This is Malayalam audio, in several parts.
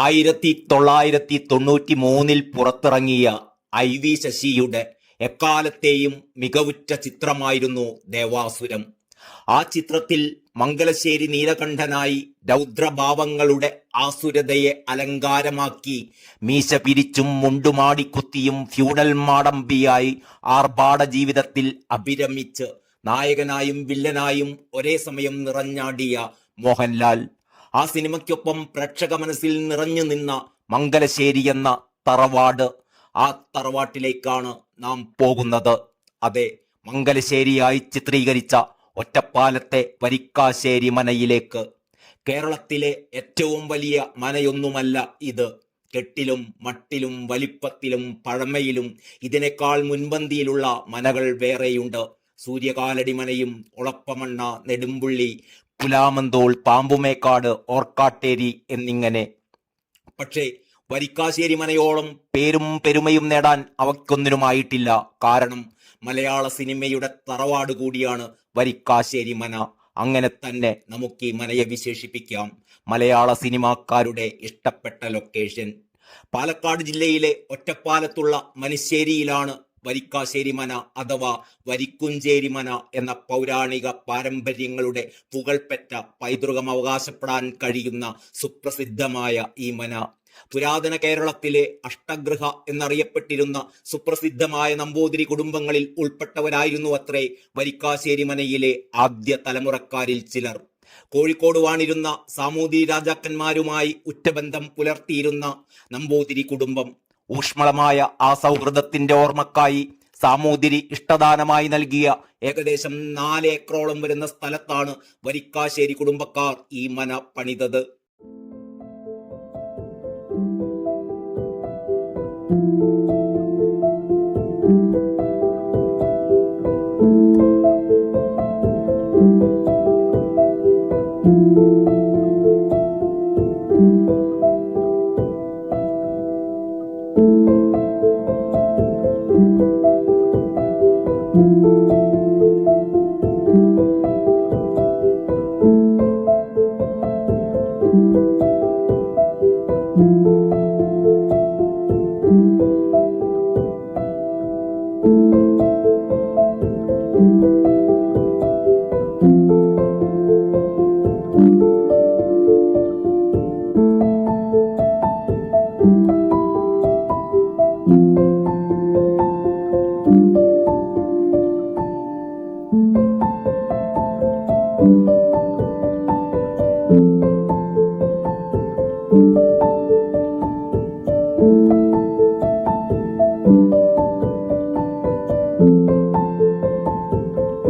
ആയിരത്തി തൊള്ളായിരത്തി തൊണ്ണൂറ്റി മൂന്നിൽ പുറത്തിറങ്ങിയ ഐ വി ശശിയുടെ എക്കാലത്തെയും മികവുറ്റ ചിത്രമായിരുന്നു ദേവാസുരം. ആ ചിത്രത്തിൽ മംഗലശ്ശേരി നീലകണ്ഠനായി രൗദ്രഭാവങ്ങളുടെ ആസുരതയെ അലങ്കാരമാക്കി മീശ പിരിച്ചും മുണ്ടുമാടിക്കുത്തിയും ഫ്യൂഡൽ മാടമ്പിയായി ആർഭാട ജീവിതത്തിൽ അഭിരമിച്ച് നായകനായും വില്ലനായും ഒരേ സമയം നിറഞ്ഞാടിയ മോഹൻലാൽ. ആ സിനിമയ്ക്കൊപ്പം പ്രേക്ഷക മനസ്സിൽ നിറഞ്ഞു നിന്ന മംഗലശ്ശേരി എന്ന തറവാട് ആ തറവാട്ടിലേക്കാണ് നാം പോകുന്നത്. അതെ മംഗലശ്ശേരിയായി ചിത്രീകരിച്ച ഒറ്റപ്പാലത്തെ വരിക്കാശ്ശേരി മനയിലേക്ക്. കേരളത്തിലെ ഏറ്റവും വലിയ മനയൊന്നുമല്ല ഇത്. കെട്ടിലും മട്ടിലും വലിപ്പത്തിലും പഴമയിലും ഇതിനേക്കാൾ മുൻപന്തിയിലുള്ള മനകൾ വേറെയുണ്ട്. സൂര്യകാലടിമനയും ഒളപ്പമണ്ണ നെടുമ്പുള്ളി പുലാമന്തോൾ പാമ്പുമേക്കാട് ഓർക്കാട്ടേരി എന്നിങ്ങനെ. പക്ഷേ വരിക്കാശ്ശേരി മനയോളം പേരും പെരുമയും നേടാൻ അവയ്ക്കൊന്നിനുമായിട്ടില്ല കാരണം മലയാള സിനിമയുടെ തറവാട് കൂടിയാണ് വരിക്കാശ്ശേരി മന. അങ്ങനെ തന്നെ നമുക്ക് ഈ മനയെ വിശേഷിപ്പിക്കാം. മലയാള സിനിമാക്കാരുടെ ഇഷ്ടപ്പെട്ട ലൊക്കേഷൻ. പാലക്കാട് ജില്ലയിലെ ഒറ്റപ്പാലത്തുള്ള മനുശ്ശേരിയിലാണ് വരിക്കാശ്ശേരി മന അഥവാ വരിക്കുഞ്ചേരിമന എന്ന പൗരാണിക പാരമ്പര്യങ്ങളുടെ പുകൾപ്പെട്ട പൈതൃകം അവകാശപ്പെടാൻ കഴിയുന്ന സുപ്രസിദ്ധമായ ഈ മന. പുരാതന കേരളത്തിലെ അഷ്ടഗൃഹ എന്നറിയപ്പെട്ടിരുന്ന സുപ്രസിദ്ധമായ നമ്പൂതിരി കുടുംബങ്ങളിൽ ഉൾപ്പെട്ടവരായിരുന്നു അത്രേ വരിക്കാശ്ശേരിമനയിലെ ആദ്യ തലമുറക്കാരിൽ ചിലർ. കോഴിക്കോട് വാണിരുന്ന സാമൂതിരി രാജാക്കന്മാരുമായി ഉറ്റബന്ധം പുലർത്തിയിരുന്ന നമ്പൂതിരി കുടുംബം ഊഷ്മളമായ ആ സൗഹൃദത്തിന്റെ ഓർമ്മക്കായി സാമൂതിരി ഇഷ്ടദാനമായി നൽകിയ ഏകദേശം നാല് ഏക്കറോളം വരുന്ന സ്ഥലത്താണ് വരിക്കാശ്ശേരി കുടുംബക്കാർ ഈ മന പണിതത്.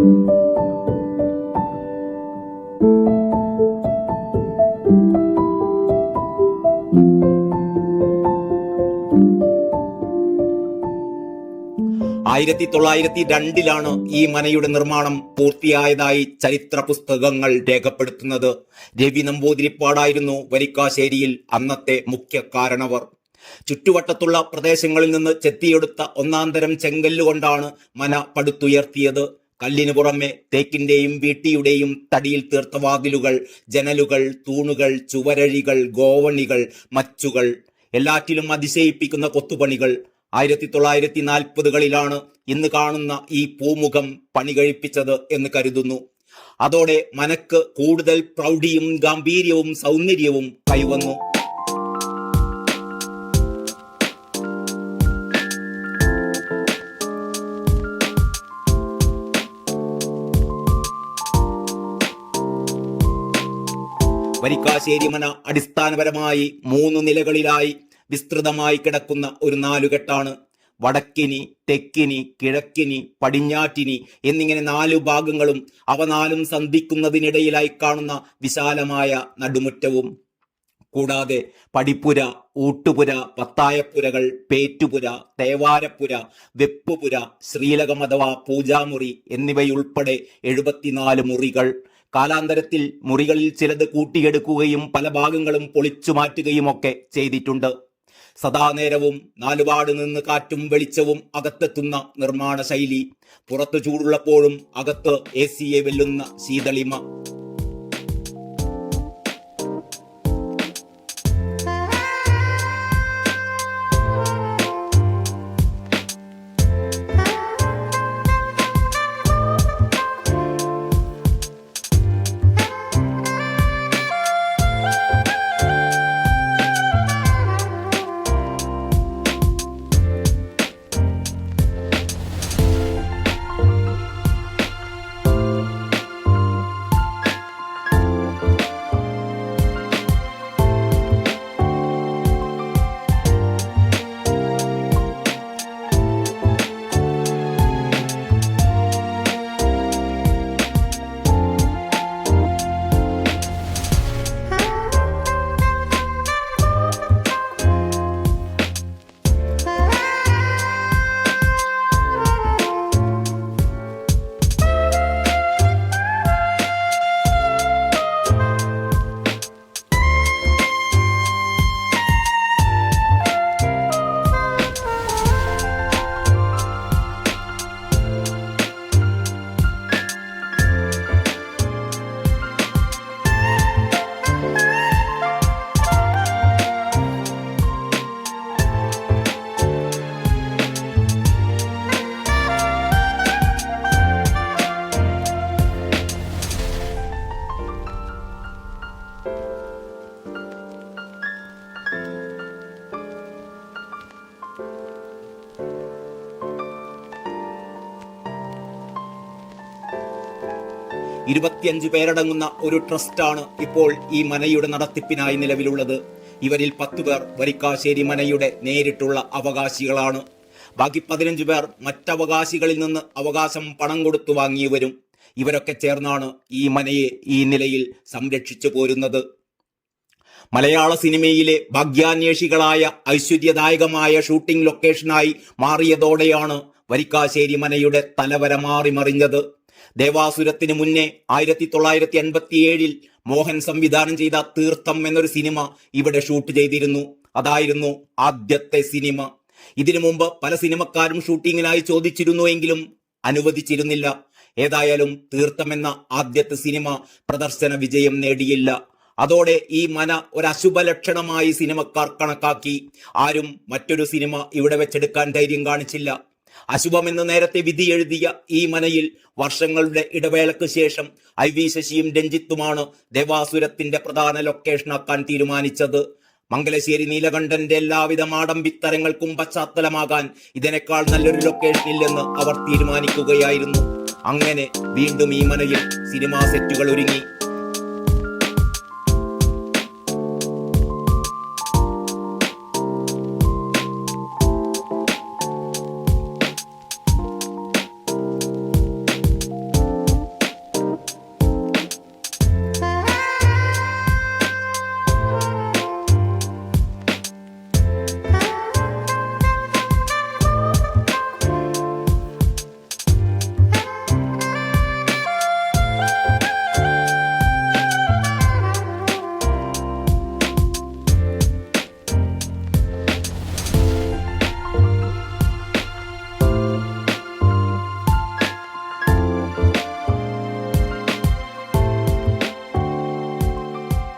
ആയിരത്തി തൊള്ളായിരത്തി രണ്ടിലാണ് ഈ മനയുടെ നിർമ്മാണം പൂർത്തിയായതായി ചരിത്ര പുസ്തകങ്ങൾ രേഖപ്പെടുത്തുന്നത്. രവി നമ്പൂതിരിപ്പാടായിരുന്നു വരിക്കാശ്ശേരിയിൽ അന്നത്തെ മുഖ്യ കാരണവർ. ചുറ്റുവട്ടത്തുള്ള പ്രദേശങ്ങളിൽ നിന്ന് ചെത്തിയെടുത്ത ഒന്നാന്തരം ചെങ്കല്ലുകൊണ്ടാണ് മന പടുത്തുയർത്തിയത്. കല്ലിനു പുറമെ തേക്കിന്റെയും വീട്ടിയുടെയും തടിയിൽ തീർത്ത വാതിലുകൾ ജനലുകൾ തൂണുകൾ ചുവരഴികൾ ഗോവണികൾ മച്ചുകൾ എല്ലാറ്റിലും അതിശയിപ്പിക്കുന്ന കൊത്തുപണികൾ. ആയിരത്തി തൊള്ളായിരത്തി നാൽപ്പതുകളിലാണ് ഇന്ന് കാണുന്ന ഈ പൂമുഖം പണി കഴിപ്പിച്ചത് എന്ന് കരുതുന്നു. അതോടെ മനക്ക് കൂടുതൽ പ്രൗഢിയും ഗാംഭീര്യവും സൗന്ദര്യവും കൈവന്നു. വരിക്കാശ്ശേരി മന അടിസ്ഥാനപരമായി മൂന്ന് നിലകളിലായി വിസ്തൃതമായി കിടക്കുന്ന ഒരു നാലുകെട്ടാണ്. വടക്കിനി തെക്കിനി കിഴക്കിനി പടിഞ്ഞാറ്റിനി എന്നിങ്ങനെ നാലു ഭാഗങ്ങളും അവ നാലും സന്ധിക്കുന്നതിനിടയിലായി കാണുന്ന വിശാലമായ നടുമുറ്റവും. കൂടാതെ പടിപ്പുര ഊട്ടുപുര പത്തായപ്പുരകൾ പേറ്റുപുര തേവാരപ്പുര വെപ്പുപുര ശ്രീലകം അഥവാ പൂജാമുറി എന്നിവയുൾപ്പെടെ എഴുപത്തിനാല് മുറികൾ. കാലാന്തരത്തിൽ മുറികളിൽ ചിലത് കൂട്ടിയെടുക്കുകയും പല ഭാഗങ്ങളും പൊളിച്ചു മാറ്റുകയും ഒക്കെ ചെയ്തിട്ടുണ്ട്. സദാനേരവും നാലുപാട് നിന്ന് കാറ്റും വെളിച്ചവും അകത്തെത്തുന്ന നിർമ്മാണ ശൈലി. പുറത്തു ചൂടുള്ളപ്പോഴും അകത്ത് എ സിയെ വെല്ലുന്ന ശീതളിമ. ഇരുപത്തിയഞ്ച് പേരടങ്ങുന്ന ഒരു ട്രസ്റ്റാണ് ഇപ്പോൾ ഈ മനയുടെ നടത്തിപ്പിനായി നിലവിലുള്ളത്. ഇവരിൽ പത്തു പേർ വരിക്കാശ്ശേരി മനയുടെ നേരിട്ടുള്ള അവകാശികളാണ്. ബാക്കി പതിനഞ്ച് പേർ മറ്റവകാശികളിൽ നിന്ന് അവകാശം പണം കൊടുത്തു വാങ്ങിയവരും ഇവരൊക്കെ ചേർന്നാണ് ഈ മനയെ ഈ നിലയിൽ സംരക്ഷിച്ചു പോരുന്നത്. മലയാള സിനിമയിലെ ഭാഗ്യാന്വേഷികളായ ഐശ്വര്യദായകമായ ഷൂട്ടിംഗ് ലൊക്കേഷനായി മാറിയതോടെയാണ് വരിക്കാശ്ശേരി മനയുടെ തലവര മാറി മറിഞ്ഞത് ദേവാസുരത്തിന് മുന്നേ ആയിരത്തി തൊള്ളായിരത്തി എൺപത്തിയേഴിൽ മോഹൻ സംവിധാനം ചെയ്ത തീർത്ഥം എന്നൊരു സിനിമ ഇവിടെ ഷൂട്ട് ചെയ്തിരുന്നു. അതായിരുന്നു ആദ്യത്തെ സിനിമ. ഇതിനു മുമ്പ് പല സിനിമക്കാരും ഷൂട്ടിങ്ങിനായി ചോദിച്ചിരുന്നു എങ്കിലും അനുവദിച്ചിരുന്നില്ല. ഏതായാലും തീർത്ഥം എന്ന ആദ്യത്തെ സിനിമ പ്രദർശന വിജയം നേടിയില്ല. അതോടെ ഈ മന ഒരു ലക്ഷണമായി സിനിമക്കാർ കണക്കാക്കി. ആരും മറ്റൊരു സിനിമ ഇവിടെ വെച്ചെടുക്കാൻ ധൈര്യം കാണിച്ചില്ല. അശുഭമെന്ന് നേരത്തെ വിധി എഴുതിയ ഈ മനയിൽ വർഷങ്ങളുടെ ഇടവേളയ്ക്ക് ശേഷം ഐ വി ശശിയും രഞ്ജിത്തുമാണ് ദേവാസുരത്തിന്റെ പ്രധാന ലൊക്കേഷനാക്കാൻ തീരുമാനിച്ചത്. മംഗലശ്ശേരി നീലകണ്ഠന്റെ എല്ലാവിധ മാടമ്പിത്തരങ്ങൾക്കും പശ്ചാത്തലമാകാൻ ഇതിനേക്കാൾ നല്ലൊരു ലൊക്കേഷൻ ഇല്ലെന്ന് അവർ തീരുമാനിക്കുകയായിരുന്നു. അങ്ങനെ വീണ്ടും ഈ മനയിൽ സിനിമാ സെറ്റുകൾ ഒരുങ്ങി.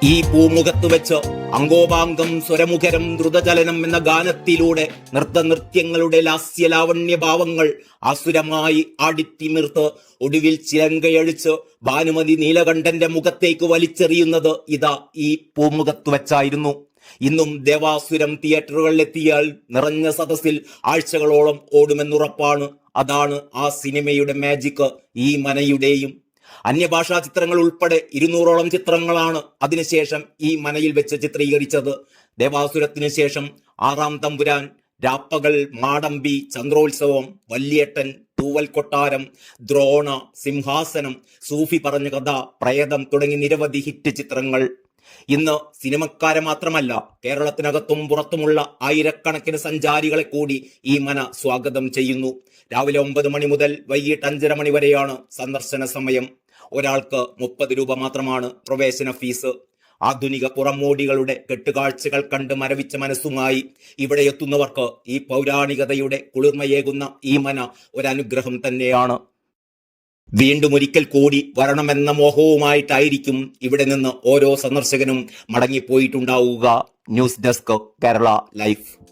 ഈ പൂമുഖത്ത് വെച്ച് അങ്കോപാംഗം സ്വരമുഖരം ദ്രുതചലനം എന്ന ഗാനത്തിലൂടെ നൃത്തനൃത്യങ്ങളുടെ ലാസ്യലാവണ്യ ഭാവങ്ങൾ അസുരമായി ആടിത്തിമിർത്ത് ഒടുവിൽ ചിലങ്കയഴിച്ച് ഭാനുമതി നീലകണ്ഠന്റെ മുഖത്തേക്ക് വലിച്ചെറിയുന്നത് ഇതാ ഈ പൂമുഖത്ത് വെച്ചായിരുന്നു. ഇന്നും ദേവാസുരം തിയേറ്ററുകളിലെത്തിയാൽ നിറഞ്ഞ സദസ്സിൽ ആഴ്ചകളോളം ഓടുമെന്നുറപ്പാണ്. അതാണ് ആ സിനിമയുടെ മാജിക് ഈ മനയുടെയും അന്യഭാഷാ ചിത്രങ്ങൾ ഉൾപ്പെടെ ഇരുന്നൂറോളം ചിത്രങ്ങളാണ് അതിനുശേഷം ഈ മനയിൽ വെച്ച് ചിത്രീകരിച്ചത്. ദേവാസുരത്തിനു ശേഷം ആറാം തമ്പുരാൻ രാപ്പകൽ മാടമ്പി ചന്ദ്രോത്സവം വല്യേട്ടൻ തൂവൽ കൊട്ടാരം ദ്രോണ സിംഹാസനം സൂഫി പറഞ്ഞ കഥ പ്രേതം തുടങ്ങി നിരവധി ഹിറ്റ് ചിത്രങ്ങൾ ഇന്ന് സിനിമക്കാരെ മാത്രമല്ല കേരളത്തിനകത്തും പുറത്തുമുള്ള ആയിരക്കണക്കിന് സഞ്ചാരികളെ കൂടി ഈ മന സ്വാഗതം ചെയ്യുന്നു. രാവിലെ ഒമ്പത് മണി മുതൽ വൈകിട്ട് അഞ്ചര മണി വരെയാണ് സന്ദർശന സമയം. ഒരാൾക്ക് മുപ്പത് രൂപ മാത്രമാണ് പ്രവേശന ഫീസ്. ആധുനിക പുറമോടികളുടെ കെട്ടുകാഴ്ചകൾ കണ്ട് മരവിച്ച മനസ്സുമായി ഇവിടെ എത്തുന്നവർക്ക് ഈ പൗരാണികതയുടെ കുളിർമയേകുന്ന ഈ മന ഒരനുഗ്രഹം തന്നെയാണ്. വീണ്ടും ഒരിക്കൽ കൂടി വരണമെന്ന മോഹവുമായിട്ടായിരിക്കും ഇവിടെ നിന്ന് ഓരോ സന്ദർശകനും മടങ്ങിപ്പോയിട്ടുണ്ടാവുക. News desk Kerala life.